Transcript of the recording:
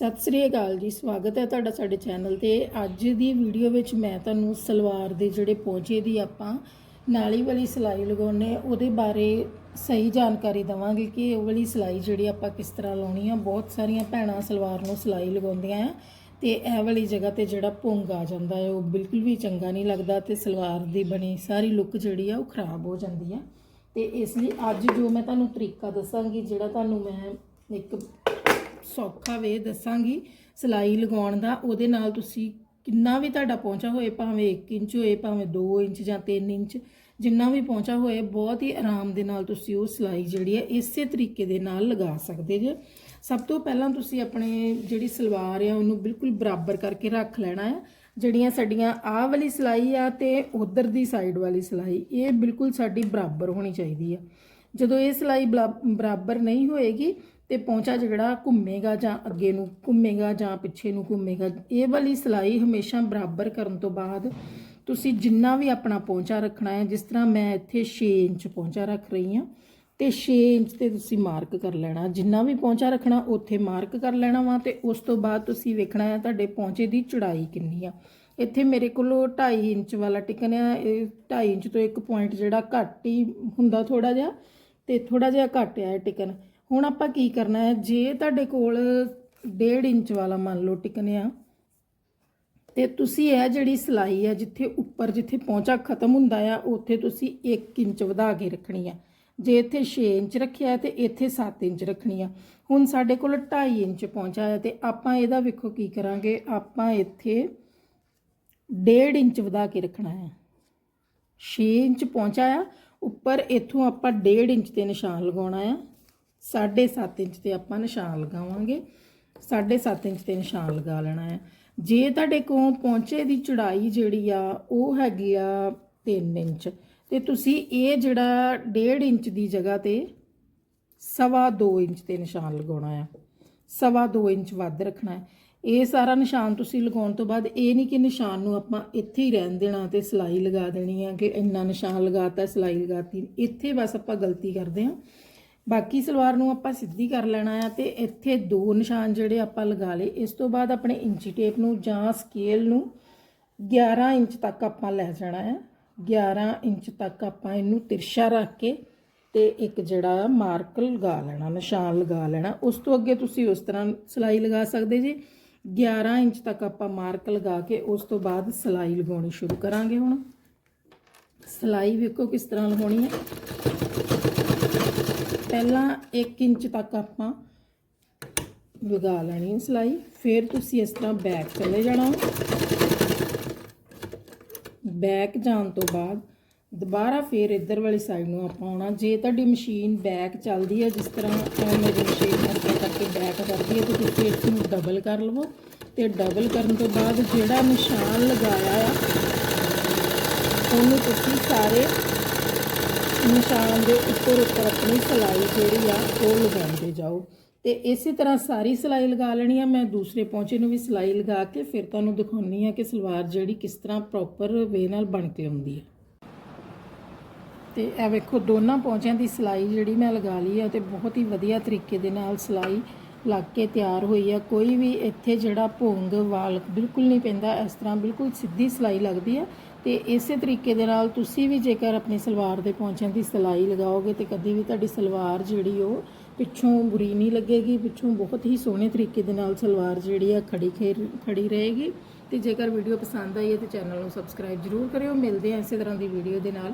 ਸਤਿ ਸ੍ਰੀ ਅਕਾਲ ਜੀ, ਸਵਾਗਤ ਹੈ ਤੁਹਾਡਾ ਸਾਡੇ ਚੈਨਲ ਤੇ। ਅੱਜ ਦੀ ਵੀਡੀਓ ਵਿੱਚ ਮੈਂ ਤੁਹਾਨੂੰ ਸਲਵਾਰ ਦੇ ਜਿਹੜੇ ਪੌਂਚੇ ਦੀ ਆਪਾਂ ਨਾਲੀ ਵਾਲੀ ਸਿਲਾਈ ਲਗਾਉਣੇ ਉਹਦੇ ਬਾਰੇ ਸਹੀ ਜਾਣਕਾਰੀ ਦਵਾਂਗੇ ਕਿ ਉਹ ਵਾਲੀ ਸਿਲਾਈ ਜਿਹੜੀ ਆਪਾਂ ਕਿਸ ਤਰ੍ਹਾਂ ਲਾਉਣੀ ਆ। ਬਹੁਤ ਸਾਰੀਆਂ ਭੈਣਾਂ ਸਲਵਾਰ ਨੂੰ ਸਿਲਾਈ ਲਗਾਉਂਦੀਆਂ ਆ ਤੇ ਇਹ ਵਾਲੀ ਜਗ੍ਹਾ ਤੇ ਜਿਹੜਾ ਭੁੰਗ ਆ ਜਾਂਦਾ ਹੈ, ਉਹ ਬਿਲਕੁਲ ਵੀ ਚੰਗਾ ਨਹੀਂ ਲੱਗਦਾ ਤੇ ਸਲਵਾਰ ਦੀ ਬਣੀ ਸਾਰੀ ਲੁੱਕ ਜਿਹੜੀ ਆ, ਉਹ ਖਰਾਬ ਹੋ ਜਾਂਦੀ ਆ। ਤੇ ਇਸ ਲਈ ਅੱਜ ਜੋ ਮੈਂ ਤੁਹਾਨੂੰ ਤਰੀਕਾ ਦੱਸਾਂਗੀ, ਜਿਹੜਾ ਤੁਹਾਨੂੰ ਮੈਂ ਇੱਕ ਸੌਖਾ ਵੇ, ਦੱਸਾਂਗੀ ਸਿਲਾਈ ਲਗਾਉਣ ਦਾ, ਉਹਦੇ ਨਾਲ ਤੁਸੀਂ ਕਿੰਨਾ ਵੀ ਤੁਹਾਡਾ ਪਹੁੰਚਾ ਹੋਏ, ਭਾਵੇਂ 1 ਇੰਚ ਹੋਏ, ਭਾਵੇਂ 2 ਇੰਚ ਜਾਂ 3 ਇੰਚ, ਜਿੰਨਾ ਵੀ ਪਹੁੰਚਾ ਹੋਏ, ਬਹੁਤ ਹੀ ਆਰਾਮ ਦੇ ਨਾਲ ਤੁਸੀਂ ਉਹ ਸਿਲਾਈ ਜਿਹੜੀ ਹੈ, ਇਸੇ ਤਰੀਕੇ ਦੇ ਨਾਲ ਲਗਾ ਸਕਦੇ ਜੇ। ਸਭ ਤੋਂ ਪਹਿਲਾਂ ਤੁਸੀਂ ਆਪਣੇ ਜਿਹੜੀ ਸਲਵਾਰ ਆ, ਉਹਨੂੰ ਬਿਲਕੁਲ ਬਰਾਬਰ ਕਰਕੇ ਰੱਖ ਲੈਣਾ ਹੈ। ਜਿਹੜੀਆਂ ਸਾਡੀਆਂ ਆਹ ਵਾਲੀ ਸਿਲਾਈ ਆ ਤੇ ਉਧਰ ਦੀ ਸਾਈਡ ਵਾਲੀ ਸਿਲਾਈ, ਇਹ ਬਿਲਕੁਲ ਸਾਡੀ ਬਰਾਬਰ ਹੋਣੀ ਚਾਹੀਦੀ ਆ। ਜਦੋਂ ਇਹ ਸਿਲਾਈ ਬਲਾ- ਬਰਾਬਰ ਨਹੀਂ ਹੋਏਗੀ ਤੇ ਪੌਂਚਾ ਜਿਹੜਾ ਘੁੰਮੇਗਾ ਜਾਂ ਅੱਗੇ ਨੂੰ ਘੁੰਮੇਗਾ ਜਾਂ ਪਿੱਛੇ ਨੂੰ ਘੁੰਮੇਗਾ, ਇਹ ਵਾਲੀ ਸਿਲਾਈ ਹਮੇਸ਼ਾ ਬਰਾਬਰ ਕਰਨ ਤੋਂ ਬਾਅਦ ਤੁਸੀਂ ਜਿੰਨਾ ਵੀ ਆਪਣਾ ਪੌਂਚਾ ਰੱਖਣਾ ਹੈ, ਜਿਸ ਤਰ੍ਹਾਂ ਮੈਂ ਇੱਥੇ 6 ਇੰਚ ਪੌਂਚਾ ਰੱਖ ਰਹੀ ਹਾਂ ਤੇ 6 ਇੰਚ ਤੇ ਤੁਸੀਂ ਮਾਰਕ ਕਰ ਲੈਣਾ, ਜਿੰਨਾ ਵੀ ਪੌਂਚਾ ਰੱਖਣਾ ਉੱਥੇ ਮਾਰਕ ਕਰ ਲੈਣਾ ਵਾ ਤੇ ਉਸ ਤੋਂ ਬਾਅਦ ਤੁਸੀਂ ਵੇਖਣਾ ਹੈ ਤੁਹਾਡੇ ਪੌਂਚੇ ਦੀ ਚੌੜਾਈ ਕਿੰਨੀ ਆ। ਇੱਥੇ ਮੇਰੇ ਕੋਲ 2.5 ਇੰਚ ਵਾਲਾ ਟਿਕਨ ਆ, ਇਹ 2.5 ਇੰਚ ਤੋਂ ਇੱਕ ਪੁਆਇੰਟ ਜਿਹੜਾ ਘੱਟ ਹੀ ਹੁੰਦਾ ਥੋੜਾ ਜਿਹਾ ਤੇ ਥੋੜਾ ਜਿਹਾ ਘੱਟ ਆ ਟਿਕਨ। ਹੁਣ ਆਪਾਂ ਕੀ ਕਰਨਾ ਹੈ? ਜੇ ਤੁਹਾਡੇ ਕੋਲ 1.5 ਇੰਚ ਵਾਲਾ ਮੰਨ ਲਓ ਟਿਕਨ ਆ, ਤੇ ਤੁਸੀਂ ਇਹ ਜਿਹੜੀ ਸਿਲਾਈ ਆ ਜਿੱਥੇ ਉੱਪਰ ਜਿੱਥੇ ਪਹੁੰਚਾ ਖਤਮ ਹੁੰਦਾ ਆ, ਉੱਥੇ ਤੁਸੀਂ 1 ਇੰਚ ਵਧਾ ਕੇ ਰੱਖਣੀ ਆ। ਜੇ ਇੱਥੇ 6 ਇੰਚ ਰੱਖਿਆ ਤੇ ਇੱਥੇ 7 ਇੰਚ ਰੱਖਣੀ ਆ। ਹੁਣ ਸਾਡੇ ਕੋਲ 2.5 ਇੰਚ ਪਹੁੰਚਾ ਹੈ ਤੇ ਆਪਾਂ ਇਹਦਾ ਵੇਖੋ ਕੀ ਕਰਾਂਗੇ? ਆਪਾਂ ਇੱਥੇ 1.5 ਇੰਚ ਵਧਾ ਕੇ ਰੱਖਣਾ ਹੈ। 6 ਇੰਚ ਪਹੁੰਚਾ ਆ ਉੱਪਰ ਇੱਥੋਂ ਆਪਾਂ 1.5 ਇੰਚ ਤੇ ਨਿਸ਼ਾਨ ਲਗਾਉਣਾ ਆ। 7.5 ਇੰਚ ਤੇ ਆਪਾਂ ਨਿਸ਼ਾਨ ਲਗਾਵਾਂਗੇ। 7.5 ਇੰਚ ਤੇ ਨਿਸ਼ਾਨ ਲਗਾ ਲੈਣਾ ਹੈ ਜੇ ਤੁਹਾਡੇ ਕੋਲ ਪਹੁੰਚੇ ਦੀ ਚੌੜਾਈ ਜਿਹੜੀ ਆ, ਉਹ ਹੈਗੀ ਆ 3 ਇੰਚ। ਤੇ ਤੁਸੀਂ ਇਹ ਜਿਹੜਾ 1.5 ਇੰਚ ਦੀ ਜਗ੍ਹਾ ਤੇ ਸਵਾ 2 ਇੰਚ ਤੇ ਨਿਸ਼ਾਨ ਲਗਾਉਣਾ ਆ। ਸਵਾ 2 ਇੰਚ ਵੱਧ ਰੱਖਣਾ ਹੈ ਇਹ ਸਾਰਾ ਨਿਸ਼ਾਨ ਤੁਸੀਂ ਲਗਾਉਣ ਤੋਂ ਬਾਅਦ ਇਹ ਨਹੀਂ ਕਿ ਨਿਸ਼ਾਨ ਨੂੰ ਆਪਾਂ ਇੱਥੇ ਹੀ ਰਹਿਣ ਦੇਣਾ ਤੇ ਸਿਲਾਈ ਲਗਾ ਦੇਣੀ ਆ ਕਿ ਇੰਨਾ ਨਿਸ਼ਾਨ ਲਗਾਤਾ, ਸਿਲਾਈ ਲਗਾਤੀ। ਇੱਥੇ ਬਸ ਆਪਾਂ ਗਲਤੀ ਕਰਦੇ ਹਾਂ। ਬਾਕੀ ਸਲਵਾਰ ਨੂੰ ਆਪਾਂ ਸਿੱਧੀ ਕਰ ਲੈਣਾ ਆ ਤੇ ਇੱਥੇ ਦੋ ਨਿਸ਼ਾਨ ਜਿਹੜੇ ਆਪਾਂ ਲਗਾ ਲਏ। ਇਸ ਤੋਂ ਬਾਅਦ ਆਪਣੇ ਇੰਚੀ ਟੇਪ ਨੂੰ ਜਾਂ ਸਕੇਲ ਨੂੰ 11 ਇੰਚ ਤੱਕ ਆਪਾਂ ਲੈ ਜਾਣਾ ਆ। 11 ਇੰਚ ਤੱਕ ਆਪਾਂ ਇਹਨੂੰ ਤਿਰਛਾ ਰੱਖ ਕੇ ਤੇ ਇੱਕ ਜਿਹੜਾ ਮਾਰਕ ਲਗਾ ਲੈਣਾ, ਨਿਸ਼ਾਨ ਲਗਾ ਲੈਣਾ। ਉਸ ਤੋਂ ਅੱਗੇ ਤੁਸੀਂ ਉਸ ਤਰ੍ਹਾਂ ਸਿਲਾਈ ਲਗਾ ਸਕਦੇ ਜੀ। 11 ਇੰਚ ਤੱਕ ਆਪਾਂ ਮਾਰਕ ਲਗਾ ਕੇ ਉਸ ਤੋਂ ਬਾਅਦ ਸਿਲਾਈ ਲਗਾਉਣੀ ਸ਼ੁਰੂ ਕਰਾਂਗੇ ਹੁਣ। ਸਿਲਾਈ ਵੇਖੋ ਕਿਸ ਤਰ੍ਹਾਂ ਲਗਾਉਣੀ ਹੈ। ਪਹਿਲਾਂ 1 ਇੰਚ ਤੱਕ ਆਪਾਂ ਲਗਾ ਲੈਣੀ ਹੈ ਸਿਲਾਈ। ਫਿਰ ਤੁਸੀਂ ਇਸ ਤਰ੍ਹਾਂ ਬੈਕ ਚਲੇ ਜਾਣਾ। ਬੈਕ ਜਾਣ ਤੋਂ ਬਾਅਦ ਦੁਬਾਰਾ ਫਿਰ ਇੱਧਰ ਵਾਲੀ ਸਾਈਡ ਨੂੰ ਆਪਾਂ ਆਉਣਾ। ਜੇ ਤੁਹਾਡੀ ਮਸ਼ੀਨ ਬੈਕ ਚੱਲਦੀ ਹੈ, ਜਿਸ ਤਰ੍ਹਾਂ ਮੇਰੀ ਮਸ਼ੀਨ ਅੱਗੇ ਕਰਕੇ ਬੈਕ ਕਰਦੀ ਹੈ ਤਾਂ ਤੁਸੀਂ ਇਸ ਨੂੰ ਡਬਲ ਕਰ ਲਵੋ ਤੇ ਡਬਲ ਕਰਨ ਤੋਂ ਬਾਅਦ ਜਿਹੜਾ ਨਿਸ਼ਾਨ ਲਗਾਇਆ ਆ, ਉਹਨੂੰ ਤੁਸੀਂ ਸਾਰੇ ਨਿਸ਼ਾਨ ਦੇ ਉੱਪਰ ਉੱਪਰ ਆਪਣੀ ਸਿਲਾਈ ਜਿਹੜੀ ਆ, ਉਹ ਲਗਾਉਂਦੇ ਜਾਓ। ਤੇ ਇਸੇ ਤਰ੍ਹਾਂ ਸਾਰੀ ਸਿਲਾਈ ਲਗਾ ਲੈਣੀ ਆ, ਮੈਂ ਦੂਸਰੇ ਪੌਂਚੇ ਨੂੰ ਵੀ ਸਿਲਾਈ ਲਗਾ ਕੇ ਫਿਰ ਤੁਹਾਨੂੰ ਦਿਖਾਉਣੀ ਆ ਕਿ ਸਲਵਾਰ ਜਿਹੜੀ ਕਿਸ ਤਰ੍ਹਾਂ ਪ੍ਰੋਪਰ ਵੇ ਨਾਲ ਬਣ ਕੇ ਆਉਂਦੀ ਹੈ ਤੇ ਇਹ ਵੇਖੋ, ਦੋਨਾਂ ਪੌਂਚਿਆਂ ਦੀ ਸਿਲਾਈ ਜਿਹੜੀ ਮੈਂ ਲਗਾ ਲਈ ਹੈ ਤੇ ਬਹੁਤ ਹੀ ਵਧੀਆ ਤਰੀਕੇ ਦੇ ਨਾਲ ਸਿਲਾਈ ਲੱਗ ਕੇ ਤਿਆਰ ਹੋਈ ਹੈ ਕੋਈ ਵੀ ਇੱਥੇ ਜਿਹੜਾ ਭੋਂਗ, ਵਾਲ ਬਿਲਕੁਲ ਨਹੀਂ ਪੈਂਦਾ, ਇਸ ਤਰ੍ਹਾਂ ਬਿਲਕੁਲ ਸਿੱਧੀ ਸਿਲਾਈ ਲੱਗਦੀ ਹੈ ਤੇ ਇਸੇ ਤਰੀਕੇ ਦੇ ਨਾਲ ਤੁਸੀਂ ਵੀ ਜੇਕਰ ਆਪਣੀ ਸਲਵਾਰ ਦੇ ਪੌਂਚਿਆਂ ਦੀ ਸਿਲਾਈ ਲਗਾਓਗੇ, ਤੇ ਕਦੀ ਵੀ ਤੁਹਾਡੀ ਸਲਵਾਰ ਜਿਹੜੀ ਉਹ ਪਿੱਛੋਂ ਬੁਰੀ ਨਹੀਂ ਲੱਗੇਗੀ, ਪਿੱਛੋਂ ਬਹੁਤ ਹੀ ਸੋਹਣੇ ਤਰੀਕੇ ਦੇ ਨਾਲ ਸਲਵਾਰ ਜਿਹੜੀ ਆ ਖੜੀ ਖੇਰ, ਖੜੀ ਰਹੇਗੀ। ਤੇ ਜੇਕਰ ਵੀਡੀਓ ਪਸੰਦ ਆਈ ਹੈ, ਤੇ ਚੈਨਲ ਨੂੰ ਸਬਸਕ੍ਰਾਈਬ ਜ਼ਰੂਰ ਕਰਿਓ। ਮਿਲਦੇ ਹਾਂ ਇਸੇ ਤਰ੍ਹਾਂ ਦੀ ਵੀਡੀਓ ਦੇ ਨਾਲ।